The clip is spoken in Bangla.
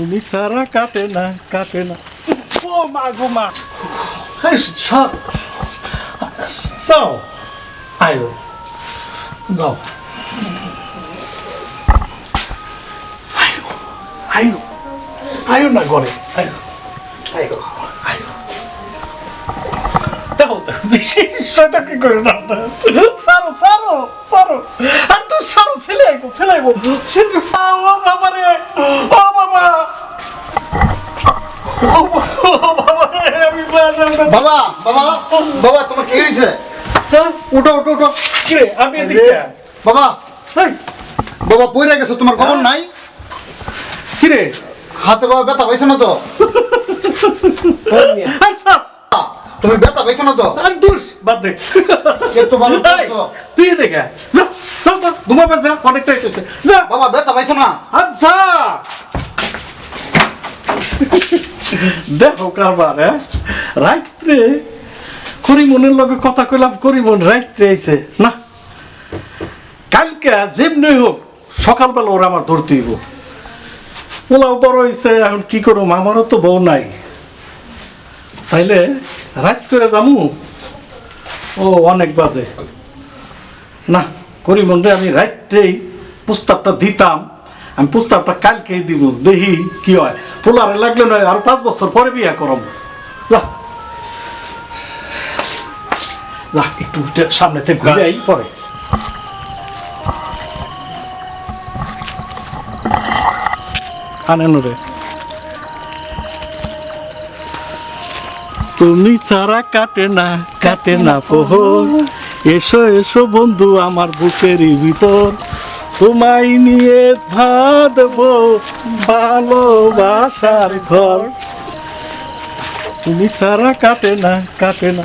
তুমি সারা কাটে না কাটে না। ও মা গো মা। যাও, আয়ো। যাও। আয়ো আয়ো। আয়ো না ঘরে, আয়ো। আয়ো আয়ো। দেখো দেখো বেশি শয়তা কি করে না সারো সারো সারো আর তুই সারো ছেলে ছেলে ছেলে বাবা রে ও বাবা বাবা বাবা তোমার কি হয়েছে? উঠো উঠো উঠো। আমি বাবা। বাবা পড়ে গেছো তোমার খবর নাই? কি রে? হাতে বাবা ব্যথা পাইছো না তো? তুমি ব্যথা পাইছো না তো? দূর বাদ দে। একটু ভালো তুই এদিকে যা যা যা অনেকটাই যা। বাবা ব্যথা পাইছো না? আচ্ছা। দেখো কারবার হ্যাঁ? রাত্রে করিমনের লগে কথা কইলাম করিমন রাত্রে আইছে। না, কালকে যেমনি হোক, সকালবেলা ওরা আমার ধরতে হইব। ওলাও বড় হয়েছে এখন কি করো আমারও তো বউ নাই। তাইলে রাত্রে যামু? ও, অনেক বাজে। না করিমন আমি রাত্রেই প্রস্তাবটা দিতাম। আমি প্রস্তাবটা কালকেই দিব, দেখি কি হয়। পোলারে লাগলে নয়, আর পাঁচ বছর পরে বিয়া করম যা। একটু সামনে সামনেতে ঘুরে আই, পরে। আনেন রে তুমি ছাড়া কাটে না কাটে না পোহর। এসো এসো বন্ধু আমার বুকেরই ভিতর। তোমায় নিয়ে ভাদবো ভালোবাসার ঘর। তুমি সারা কাটে না কাটে না।